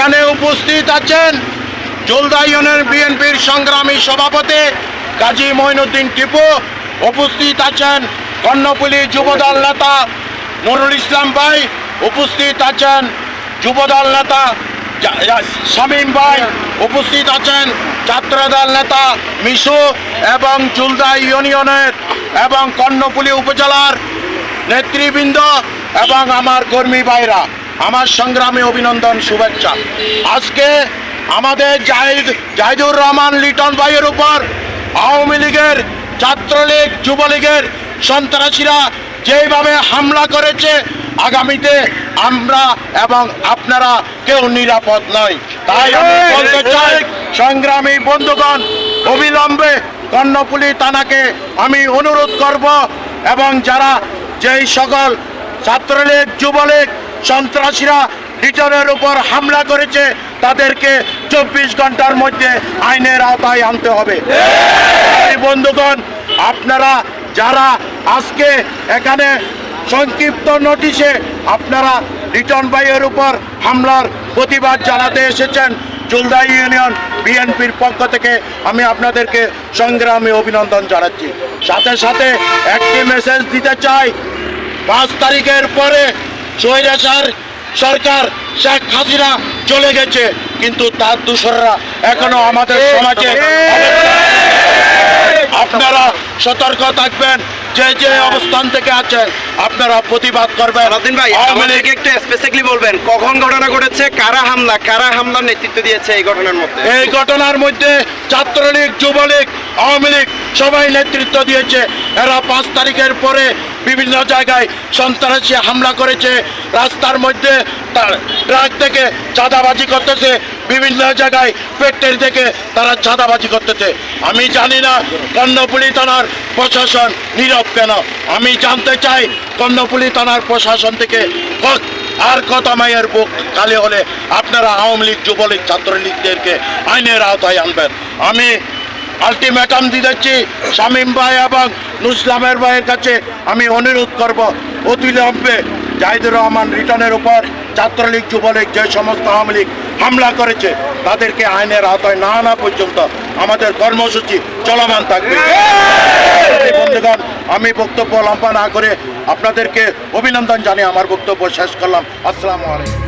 এখানে উপস্থিত আছেন জলদা ইউনিয়ন বিএনপির সংগ্রামী সভাপতি কাজী মঈনুদ্দিন টিপু, উপস্থিত আছেন কর্ণপুলি যুবদল নেতা নুরুল ইসলাম ভাই, উপস্থিত আছেন যুবদল নেতা শামীম ভাই, উপস্থিত আছেন ছাত্রদল নেতা মিশু এবং জুলদা ইউনিয়নের এবং কর্ণপুলি উপজেলার নেতৃবৃন্দ এবং আমার কর্মী ভাইরা। আমার সংগ্রামী অভিনন্দন শুভেচ্ছা। আজকে আমাদের জাহিদ জাহিদুর রহমান লিটন ভাইয়ের উপর আওয়ামী লীগের ছাত্রলীগ যুবলীগের সন্ত্রাসীরা যেভাবে হামলা করেছে আগামীতে আমরা এবং আপনারা কেউ নিরাপদ নয়। তাই আমি বলতে চাই সংগ্রামী বন্ধুগণ অবিলম্বে কর্ণপুলি থানাকে আমি অনুরোধ করব এবং যারা যেই সকল ছাত্রলীগ যুবলীগ সন্ত্রাসীরা লিটনের উপর হামলা করেছে, তাদেরকে চব্বিশ ঘণ্টার মধ্যে আইনের আওতায় আনতে হবে। বন্ধুগণ, আপনারা যারা আজকে এখানে সংক্ষিপ্ত নোটিশে আপনারা রিটন ভাইয়ের উপর হামলার প্রতিবাদ জানাতে এসেছেন, জুলদা ইউনিয়ন বিএনপির পক্ষ থেকে আমি আপনাদেরকে সংগ্রামে অভিনন্দন জানাচ্ছি। সাথে সাথে একটি মেসেজ দিতে চাই, পাঁচ তারিখের পরে স্বৈরাচার সরকার শেখ হাসিনা চলে গেছে কিন্তু তার দূষররা এখনও আমাদের সমাজে আপনারা সতর্ক থাকবেন যে যে অবস্থান থেকে আছেন আপনারা প্রতিবাদ করবেন। আলাদিন ভাই আমাদেরকে একটু স্পেসিফিকলি বলবেন কখন ঘটনা ঘটেছে কারা হামলা কারা হামলার নেতৃত্ব দিয়েছে এই ঘটনার মধ্যে? এই ঘটনার মধ্যে ছাত্রলীগ যুবলীগ আওয়ামী লীগ সবাই নেতৃত্ব দিয়েছে। এরা পাঁচ তারিখের পরে বিভিন্ন জায়গায় সন্ত্রাসী হামলা করেছে। রাস্তার মধ্যে ট্রাক থেকে চাঁদাবাজি করতেছে। বিভিন্ন জায়গায় পেটের থেকে তারা চাঁদাবাজি করতেছে। আমি জানি না কর্ণপুলি থানার প্রশাসন নীরব কেন। আমি জানতে চাই কর্ণপুলি থানার প্রশাসন থেকে আর কত মায়ের বুক খালি হলে আপনারা আওয়ামী লীগ, যুবলীগ, ছাত্রলীগদেরকে আইনের আওতায় আনবেন। আমি আলটিমেটাম দিতেছি শামীম ভাই এবং নুসলামের ভাইয়ের কাছে আমি অনুরোধ করব অতিলম্বে জাহিদুর রহমান রিটার্নের উপর ছাত্রলীগ, যুবলীগ যে সমস্ত আওয়ামী লীগ হামলা করেছে, তাদেরকে আইনের আওতায় না আনা পর্যন্ত আমাদের কর্মসূচি চলমান থাকবে। বন্ধুগণ, আমি বক্তব্য লম্বা না করে আপনাদেরকে অভিনন্দন জানিয়ে আমার বক্তব্য শেষ করলাম। আসসালামু আলাইকুম।